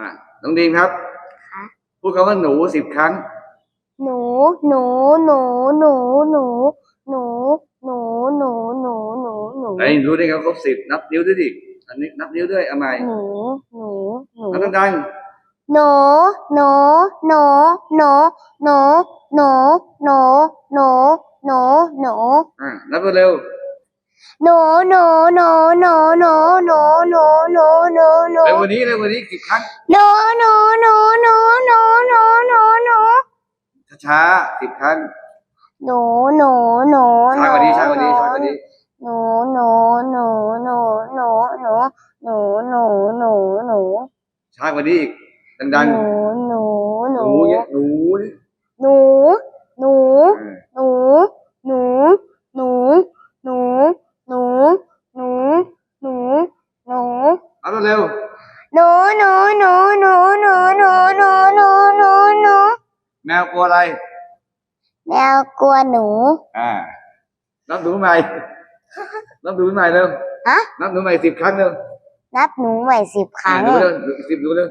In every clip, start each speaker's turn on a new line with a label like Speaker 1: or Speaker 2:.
Speaker 1: อ่าน้องดีมครับ
Speaker 2: ค่ะ
Speaker 1: พูดคำว่าหนูสิบครั้ง
Speaker 2: หนูหนูหนูหนูหนูหนูหนูหนูหนูหนูหนู
Speaker 1: ไอ้ยรู้ได้ไงว่าครบสิบนับนิ้วด้วยดิอันนี้นับนิ้วด้วยเอาใหม่
Speaker 2: หนูหนูหนู
Speaker 1: นับดัง
Speaker 2: หนูหนูหนูหนูหนูหนูหนูหนูหนูหนู
Speaker 1: ๆอ่านับเร็ว
Speaker 2: หนูหนูหนูหนูหนูหนูหนูหนู หนูหนู
Speaker 1: เร็วกวันนี้เร็วกวันนี้สิบครั้ง
Speaker 2: หนูหนูหนูหนูหนูหนูหนูหนู
Speaker 1: ช้าๆสิบครั้ง
Speaker 2: หนูหนูหนู
Speaker 1: ช้ากว่านี้ช้ากว่านี้ช้ากว่านี้
Speaker 2: หนูหนูหนูหนูหนูหนูหนูหนูหนูหนู
Speaker 1: ช้ากว่านี้อีกดัง
Speaker 2: หนูหนู
Speaker 1: ๆ
Speaker 2: ห
Speaker 1: ห
Speaker 2: นู
Speaker 1: นูเนี่ยหนูนี่
Speaker 2: หนูหนู
Speaker 1: เออ
Speaker 2: หนูหนูหนูหนูหนูหนูหนู
Speaker 1: นับเร็ว
Speaker 2: หนูหนูหนูหนูหนูหนูหนูหนูหนูหนู
Speaker 1: ๆแมวกลัวอะไร
Speaker 2: แมวกลัวหนู
Speaker 1: อ่า นับหนูใหม่ นับหนูใหม่เร็ว
Speaker 2: ฮะ
Speaker 1: นับหนูใหม่สิบครั้งเร็ว
Speaker 2: นับหนูใหม่สิบครั้ง
Speaker 1: อ่าหนูเร็วสิบหนูเร็ว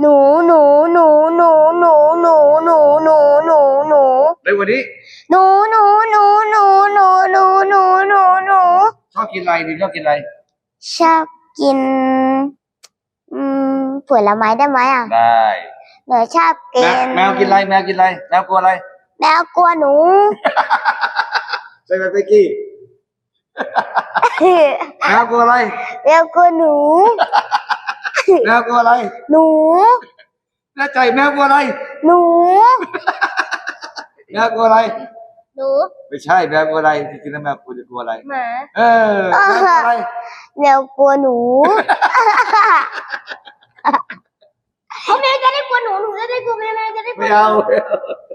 Speaker 2: หนูหนูหนูหนูหนูหนูหนูหนูหนูหนู
Speaker 1: เร็วกว่านี้
Speaker 2: หนูหนูหนูหนูหนูหนูหนูหนูหนู
Speaker 1: ชอบกินอะไรดีชอบกินอะไร
Speaker 2: ชอบกินอืม ผลไม้ได้ไหมอะ
Speaker 1: ได้
Speaker 2: หนูชอบกิ
Speaker 1: แมวนแมวกินอะไรแมวกินอะไรแมวกลัวอะไร
Speaker 2: แมวกลัวหนู
Speaker 1: ใช่ไหมเป๊กกี้แมวกลัวอะไร
Speaker 2: แมวกลัวหนู
Speaker 1: แมวกลัวอะไร
Speaker 2: หนู
Speaker 1: แน่ใจแมวกลัวอะไร
Speaker 2: หนู
Speaker 1: แมวกลัวอะไร
Speaker 2: หนู
Speaker 1: ไม่ใช่แมวกลัวอะไรจริงๆแล้วแมวกลัวจะกลัวอะไร
Speaker 2: หมา
Speaker 1: เออแมวกลัวอะไร
Speaker 2: แมวกลัวหนู
Speaker 1: pegado.